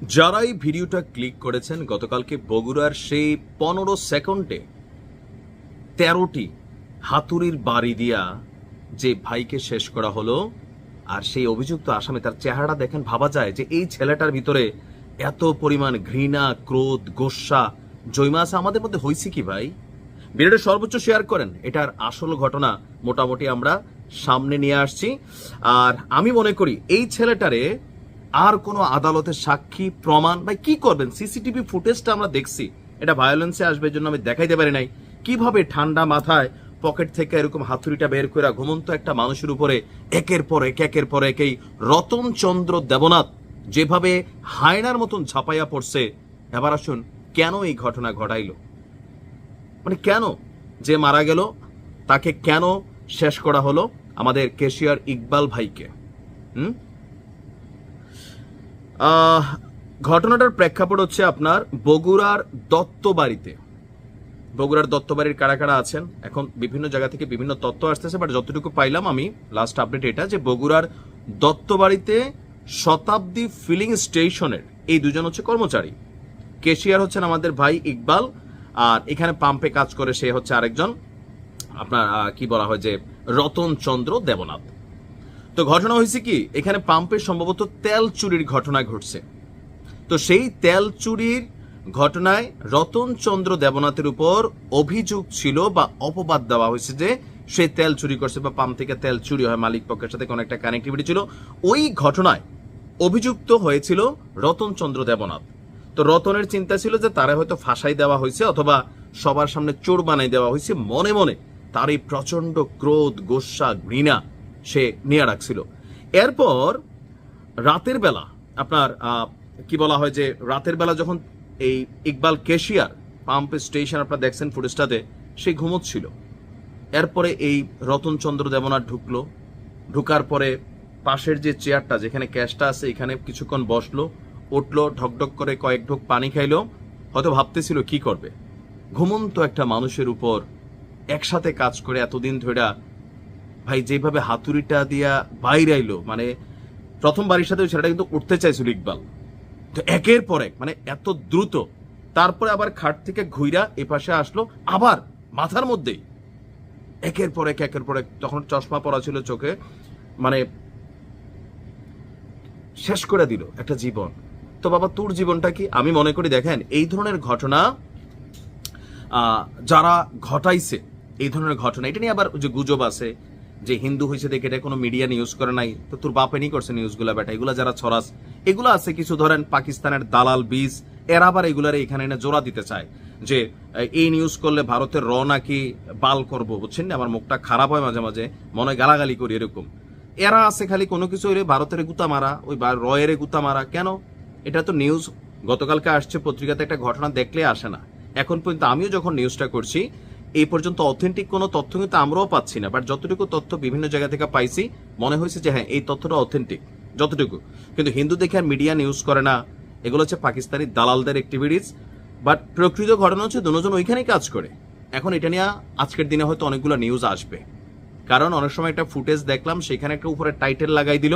যারাই ভিডিওটা ক্লিক করেছেন, গতকালকে বগুড়ার সেই পনেরো সেকেন্ডে তেরোটি হাতুড়ির বাড়ি দিয়া যে ভাইকে শেষ করা হলো, আর সেই অভিযুক্ত আসামি তার চেহারা দেখেন, ভাবা যায় যে এই ছেলেটার ভিতরে এত পরিমাণ ঘৃণা, ক্রোধ গোস্বা জৈমা আমাদের মধ্যে হয়েছে কি ভাই? ভিডিওটা সর্বোচ্চ শেয়ার করেন। এটার আসল ঘটনা মোটামুটি আমরা সামনে নিয়ে আসছি। আর আমি মনে করি, এই ছেলেটারে আর কোনো আদালতের সাক্ষী, প্রমাণ বা কি করবেন? সিসিটিভি ফুটেজটা আমরা দেখছি। এটা ভায়োলেন্সে আসবে জন্য আমি দেখাইতে পারি নাই। কীভাবে ঠান্ডা মাথায় পকেট থেকে এরকম হাতুড়িটা বের করে ঘুমন্ত একটা মানুষের উপরে একের পর এক, একের পর এক এই রতন চন্দ্র দেবনাথ যেভাবে হায়নার মতন ঝাপাইয়া পড়ছে, এবার আসুন কেন এই ঘটনা ঘটাইলো? মানে কেন যে মারা গেল, তাকে কেন শেষ করা হলো আমাদের কেশিয়ার ইকবাল ভাইকে? হুম? ঘটনাটার প্রেক্ষাপট হচ্ছে আপনার বগুড়ার দত্তবাড়িতে। বগুড়ার দত্তবাড়ির কারা কারা আছেন? এখন বিভিন্ন জায়গা থেকে বিভিন্ন তথ্য আসতেছে বাট যতটুকু পাইলাম আমি লাস্ট আপডেট এটা যে বগুড়ার দত্তবাড়িতে শতাব্দী ফিলিং স্টেশনের এই দুজন হচ্ছে কর্মচারী। কেশিয়ার হচ্ছেন আমাদের ভাই ইকবাল, আর এখানে পাম্পে কাজ করে সে হচ্ছে আরেকজন, আপনার কি বলা হয় যে রতন চন্দ্র দেবনাথ। তো ঘটনা হয়েছে কি, এখানে পাম্পে সম্ভবত তেল চুরির ঘটনা ঘটছে। তো সেই তেল চুরির ঘটনায় রতন চন্দ্র দেবনাথের উপর অভিযোগ ছিল বা অপবাদ দেওয়া হয়েছে যে সে তেল চুরি করছে বা পাম্প থেকে তেল চুরি হয়, মালিক পক্ষের সাথে কোনো একটা কানেক্টিভিটি ছিল। ওই ঘটনায় অভিযুক্ত হয়েছিল রতন চন্দ্র দেবনাথ। তো রতনের চিন্তা ছিল যে তারা হয়তো ফাঁসাই দেওয়া হয়েছে অথবা সবার সামনে চোর বানাই দেওয়া হয়েছে। মনে মনে তার এই প্রচণ্ড ক্রোধ গোসা ঘৃণা সে নিয়ে রাখছিল। এরপর রাতের বেলা আপনার কি বলা হয় যে রাতের বেলা যখন এই ইকবাল কেশিয়ার পাম্প স্টেশন আপনারা দেখছেন ফুটেজটাতে, সে ঘুমোচ্ছিল। এরপরে এই রতনচন্দ্র দেবনাথ ঢুকলো। ঢুকার পরে পাশের যে চেয়ারটা, যেখানে ক্যাশটা আছে, এখানে কিছুক্ষণ বসল, উঠল, ঢকঢক করে কয়েক ঢোক পানি খাইলো। হয়তো ভাবতেছিল কি করবে। ঘুমন্ত একটা মানুষের উপর একসাথে কাজ করে এতদিন ধরে ভাই, যেভাবে হাতুড়িটা দিয়া বাইরে আইলো মানে প্রথম বাড়ির সাথে ওই ছেলেটা কিন্তু উঠতে চাইছিল ইকবাল। তো একের পর এক মানে এত দ্রুত, তারপরে আবার খাট থেকে ঘুইরা এ পাশে আসলো, আবার মাথার মধ্যেই। একের পর এক, একের পর এক, তখন চশমা পরা ছিল চোখে মানে শেষ করে দিল একটা জীবন। তো বাবা, তোর জীবনটা কি? আমি মনে করি দেখেন, এই ধরনের ঘটনা যারা ঘটাইছে, এই ধরনের ঘটনা, এটা নিয়ে আবার যে গুজব আছে যে হিন্দু হয়েছে দেখে এটা কোনো মিডিয়া নিউজ করে নাই, তো তোর বাপেনি করছে নিউজগুলা বেটা, এগুলা যারা ছড়াস, এগুলো আছে কিছু ধরেন পাকিস্তানের দালাল বীজ, এরা আবার এগুলার এখানে এনে জোড়া দিতে চায় যে, এই নিউজ করলে ভারতের র নাকি বাল করব, বুঝছেন না? আমার মুখটা খারাপ হয় মাঝে মাঝে, মনে গালাগালি করি এরকম। এরা আছে খালি কোনো কিছু হইলে ভারতের গুতা মারা, ওই রয়ের গুতা মারা, কেন? এটা তো নিউজ গতকালকে আসছে পত্রিকাতে একটা ঘটনা দেখলে আসে না। এখন পর্যন্ত আমিও যখন নিউজটা করছি এই পর্যন্ত অথেন্টিক কোনো তথ্য কিন্তু আমরাও পাচ্ছি না। বাট যতটুকু তথ্য বিভিন্ন জায়গা থেকে পাইছি, মনে হয়েছে যে হ্যাঁ এই তথ্যটা অথেন্টিক যতটুকু। কিন্তু হিন্দু দেখে আর মিডিয়া নিউজ করে না। এগুলো হচ্ছে পাকিস্তানি দালালদের অ্যাক্টিভিটিস বাট প্রকৃত ঘটনা হচ্ছে দুজন ওইখানেই কাজ করে। এখন এটা নিয়ে আজকের দিনে হয়তো অনেকগুলো নিউজ আসবে। কারণ অনেক সময় একটা ফুটেজ দেখলাম, সেখানে একটা উপরে টাইটেল লাগাই দিল।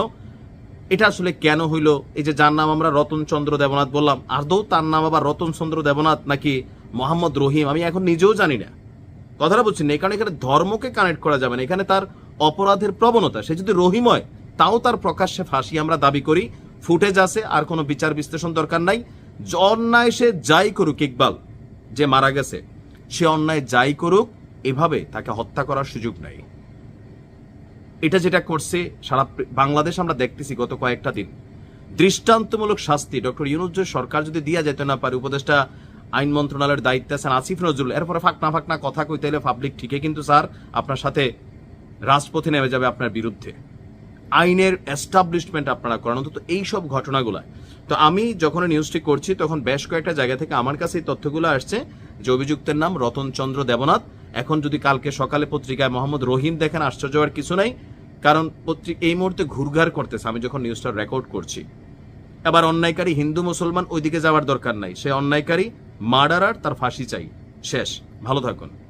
এটা আসলে কেন হইল? এই যে যার নাম আমরা রতন চন্দ্র দেবনাথ বললাম, আদৌ তার নাম আবার রতন চন্দ্র দেবনাথ নাকি মোহাম্মদ রহিম? আমি এখন নিজেও জানি না। কথাটা বলছি না এখানে এখানে ধর্মকে কানেক্ট করা যাবে না। এখানে তার অপরাধের প্রবণতা, সে যদি রহিম হয় তাও তার প্রকাশ্যে ফাঁসি আমরা দাবি করি। ফুটেজ আছে, আর কোনো বিচার বিশ্লেষণ দরকার নাই। অন্যায় সে যাই করুক, ইকবাল, যে মারা গেছে, সে অন্যায় যাই করুক, এভাবে তাকে হত্যা করার সুযোগ নাই। এটা যেটা করছে, সারা বাংলাদেশ আমরা দেখতেছি গত কয়েকটা দিন। দৃষ্টান্তমূলক শাস্তি, ডক্টর ইউনুজ সরকার যদি দিয়া যেতে না পারে, উপদেষ্টা আইন মন্ত্রণালয়ের দায়িত্বে আছেন আসিফ নজরুল। এরপরে ফাঁকনা ফাঁকনা কথা কইতে এলে পাবলিক ঠিকই, কিন্তু স্যার, আপনার সাথে রাজপথে নেমে যাবে আপনার বিরুদ্ধে। আইনের এস্টাবলিশমেন্ট আপনারা করেন, অন্তত এইসব ঘটনাগুলো তো আমি যখন নিউজটি করছি, তখন বেশ কয়েকটা জায়গা থেকে আমার কাছে এই তথ্যগুলো আসছে যে অভিযুক্তের নাম রতন চন্দ্র দেবনাথ। এখন যদি কালকে সকালে পত্রিকায় মোহাম্মদ রহিম দেখেন, আশ্চর্য হওয়ার কিছু নাই, কারণ পত্রিকা এই মুহূর্তে ঘুরঘার করতেছে। আমি যখন নিউজটা রেকর্ড করছি, এবার অন্যায়কারী হিন্দু মুসলমান ওইদিকে যাওয়ার দরকার নাই। সে অন্যায়কারী মার্ডারার তার ফাঁসি চাই। শেষ। ভালো থাকুন।